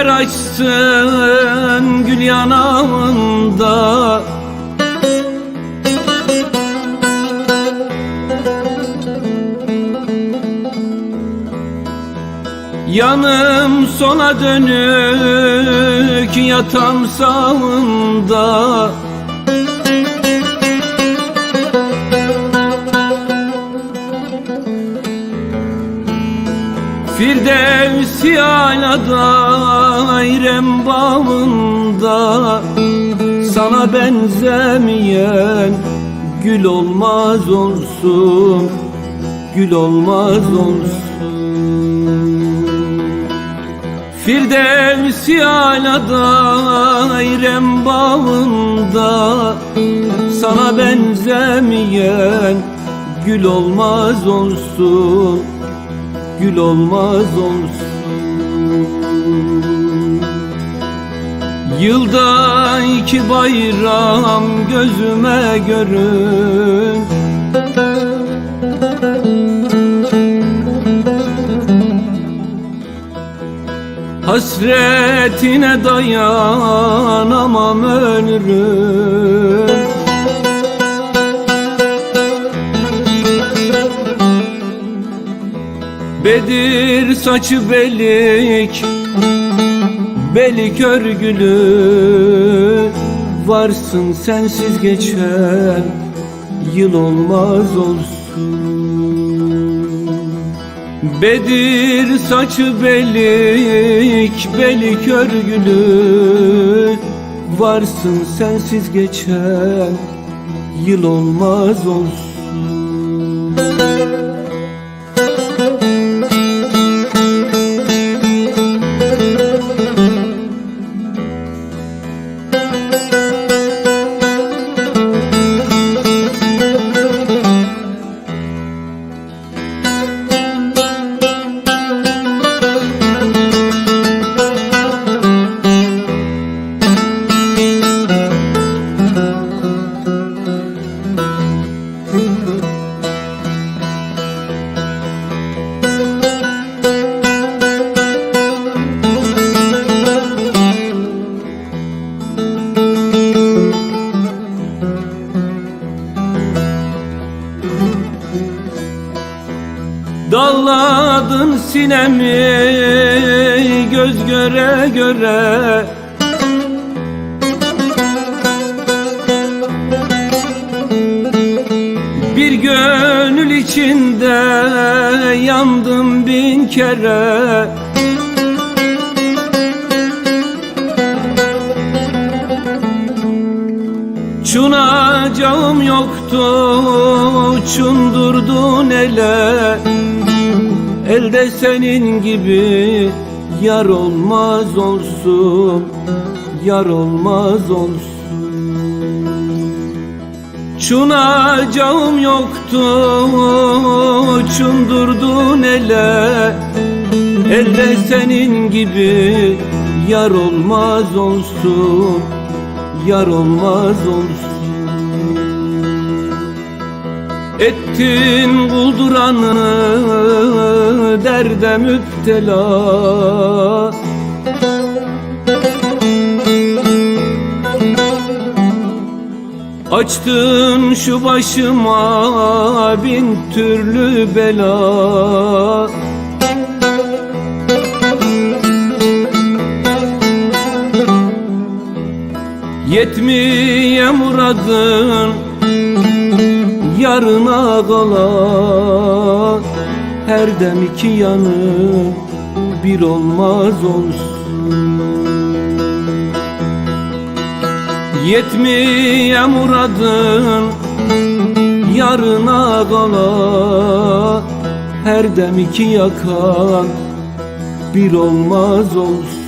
güller açsın gül yanağında. Yanım sona dönük yatam sağında Firdevsi ala dairem bağında. Sana benzemeyen gül olmaz olsun Gül olmaz olsun. Firdevsi ala dairem bağında. Sana benzemeyen gül olmaz olsun gül olmaz olsun. Yılda iki bayram gözüme görün. Hasretine dayanamam ölürüm Bedir saçı belik? Belik örgülü Varsın sensiz geçen Yıl olmaz olsun. Bedir saçı belik Belik örgülü Varsın sensiz geçen Yıl olmaz olsun Dalladın sinemi göz göre göre. Bir gönül içinde yandım bin kere. Çunacağım yoktu Çundurdun ele Elde senin gibi Yar olmaz olsun Yar olmaz olsun. Çunacağım yoktu Çundurdun ele Elde senin gibi Yar olmaz olsun Yar olmaz olsun Ettin kulduranı derde müptela. Açtın şu başıma bin türlü bela. Yetmiye muradın yarına kalan. Her dem iki yanı bir olmaz olsun. Yetmiye muradın yarına kala Her dem iki yakan bir olmaz olsun